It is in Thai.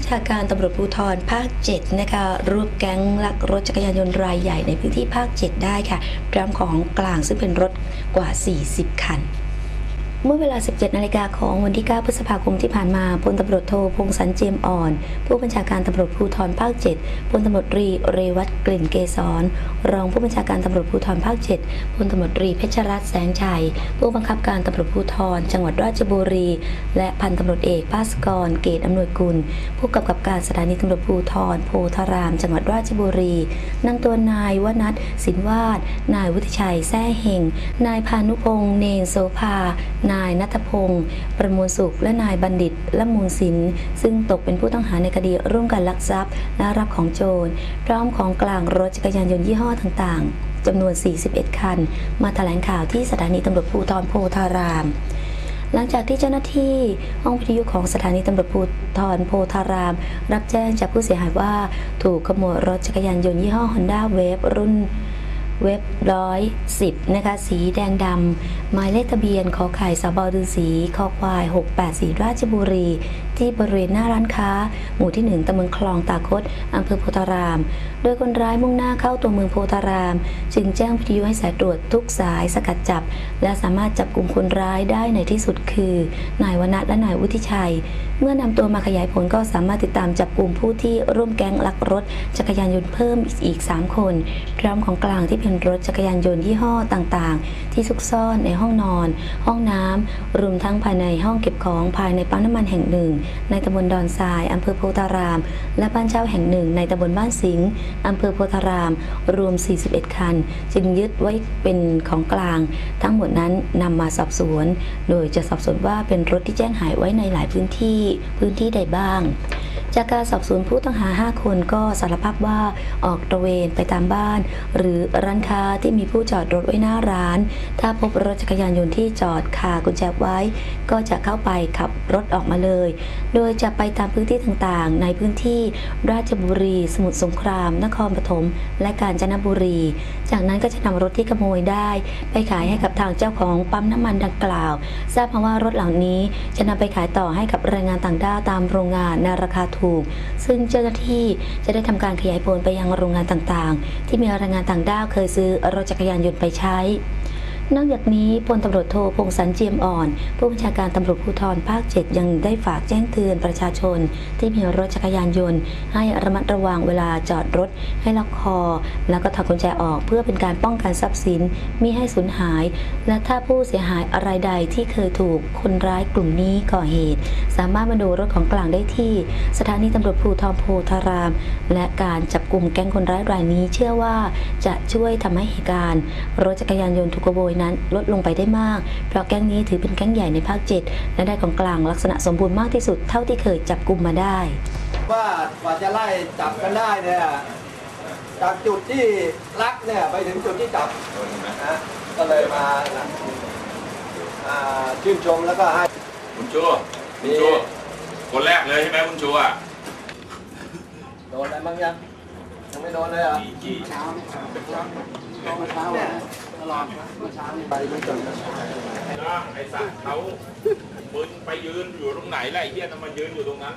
ญชาการตำรวจภูธรภาค 7 นะคะรวบแก๊งลักรถจักรยานยนต์รายใหญ่ในพื้นที่ภาค 7 ได้ค่ะพร้อมของกลางซึ่งเป็นรถกว่า 40 คัน เมื่อเวลา 17 นาฬิกาของวันที่ 9 พฤษภาคมที่ผ่านมาพลตำรวจโทพงสันเจียมอ่อน ผู้บัญชาการตำรวจภูธรภาค 7พลตำรวจตรีเรวัตกลิ่นเกษรรองผู้บัญชาการตำรวจภูธรภาค 7พลตำรวจตรีเพชรรัตน์แสงชัย ผู้บังคับการตำรวจภูธรจังหวัดราชบุรี และพันตำรวจเอกภาสกร เกตอำนวยกุล ผู้กำกับการสถานีตำรวจภูธรโพธาราม จังหวัดราชบุรีนำตัวนายวนัทสินวาดนายวุฒิชัยแซ่เฮงนายพานุพงษ์เนนโสภานายนัทพงศ์ประมวลสุข และนายบัณฑิตละมูลศิลป์ซึ่งตกเป็นผู้ต้องหาในคดีร่วมกันลักทรัพย์และรับของโจร พร้อมของกลางรถจักรยานยนต์ยี่ห้อต่างๆจำนวน 41 คัน มาแถลงข่าวที่สถานีตำรวจภูธรโพธาราม หลังจากที่เจ้าหน้าที่ห้องวิทยุของสถานีตำรวจภูธรโพธาราม รับแจ้งจากผู้เสียหายว่า ถูกขโมยรถจักรยานยนต์ยี่ห้อ Honda Wave รุ่น เว็บร้อยสิบนะคะ สีแดงดำหมายเลขทะเบียนขอไข่สบอดือสีคอควาย 684 ราชบุรี ที่บริเวณหน้าร้านค้า หมู่ที่ 1ตำบลคลองตาคดอำเภอโพธาราม โดยคนร้ายมุ่งหน้าเข้าตัวเมืองโพธาราม จึงแจ้งวิทยุให้สายตรวจทุกสายสกัดจับ และสามารถจับกลุ่มคนร้ายได้ในที่สุดคือ นายวนัทและนายวุฒิชัย เมื่อนำตัวมาขยายผลก็สามารถติดตามจับกลุ่มผู้ที่ร่วมแก๊งลักรถจักรยานยนต์เพิ่มอีก 3 คนพร้อมของกลางที่เป็นรถจักรยานยนต์ยี่ห้อต่างๆ ที่ซุกซ่อนในห้องนอน ห้องน้ำรวมทั้งภายในห้องเก็บของภายในปั๊มน้ำมันแห่งหนึ่ง ในตำบลดอนทรายอำเภอโพธาราม และบ้านเช่าแห่งหนึ่ง ในตำบลบ้านสิงห์อำเภอโพธาราม รวม 41 คัน จึงยึดไว้เป็นของกลาง ทั้งหมดนั้นนำมาสอบสวน โดยจะสอบสวนว่าเป็นรถที่แจ้งหายไว้ในหลายพื้นที่พื้นที่ใดบ้าง จากการสอบสวนผู้ต้องหา 5 คนก็สารภาพว่าออกตระเวนไปตามบ้าน หรือร้านค้าที่มีผู้จอดรถไว้หน้าร้าน ถ้าพบรถจักรยานยนต์ที่จอดคากุญแจไว้ ก็จะเข้าไปขับรถออกมาเลย โดยจะไปตามพื้นที่ต่างๆ ในพื้นที่ราชบุรี สมุทรสงคราม นครปฐม และกาญจนบุรี จากนั้นก็จะนำรถที่ขโมยได้ ไปขายให้กับทางเจ้าของปั๊มน้ำมันดังกล่าว ทราบมาว่ารถเหล่านี้จะนำไปขายต่อให้กับแรงงานต่างด้าวตามโรงงานในราคาถูกซึ่งเจ้าหน้าที่จะได้ทำการขยายผลไปยังโรงงานต่างๆ ที่มีแรงงานต่างด้าวเคยซื้อรถจักรยานยนต์ไปใช้ นอกจากนี้พลตำรวจโทพงสันเจียมอ่อน ผู้บัญชาการตำรวจภูธรภาค 7 ยังได้ฝากแจ้งเตือนประชาชน ที่มีรถจักรยานยนต์ ให้ระมัดระวังเวลาจอดรถ ให้ล็อกคอ แล้วก็ถอดกุญแจออกเพื่อเป็นการป้องกันทรัพย์สินมิให้สูญหาย และถ้าผู้เสียหายอะไรใดที่เคยถูกคนร้ายกลุ่มนี้ก่อเหตุ สามารถมาดูรถของกลางได้ที่ สถานีตำรวจภูธรโพธาราม และการจับกลุ่มแก๊งคนร้ายรายนี้เชื่อว่าจะช่วยทำให้เหตุการณ์ รถจักรยานยนต์ถูกขโมยนั้นลดลงไปได้มาก เพราะแก๊งนี้ถือเป็นแก๊งใหญ่ในภาค 7 และได้ของกลางลักษณะสมบูรณ์มากที่สุดเท่าที่เคยจับกลุ่มมาได้ ว่ากว่าจะไล่จับกันได้เนี่ยจากจุดที่ลักเนี่ยไปถึงจุดที่จับนะก็เลยมาอ่าชื่นชมแล้วก็ให้คุณชูคุณชูคนแรกเลยใช่ไหมคุณชูอะโดนอะไรบ้างยังยังไม่โดนเลยเหรอกี่ กี่เนี่ยตลอดเจอเช้าไปไม่จนไอ้สัตว์เขามึงไปยืนอยู่ตรงไหนแหละไอ้เหี้ยน่ะมันยืนอยู่ตรงนั้น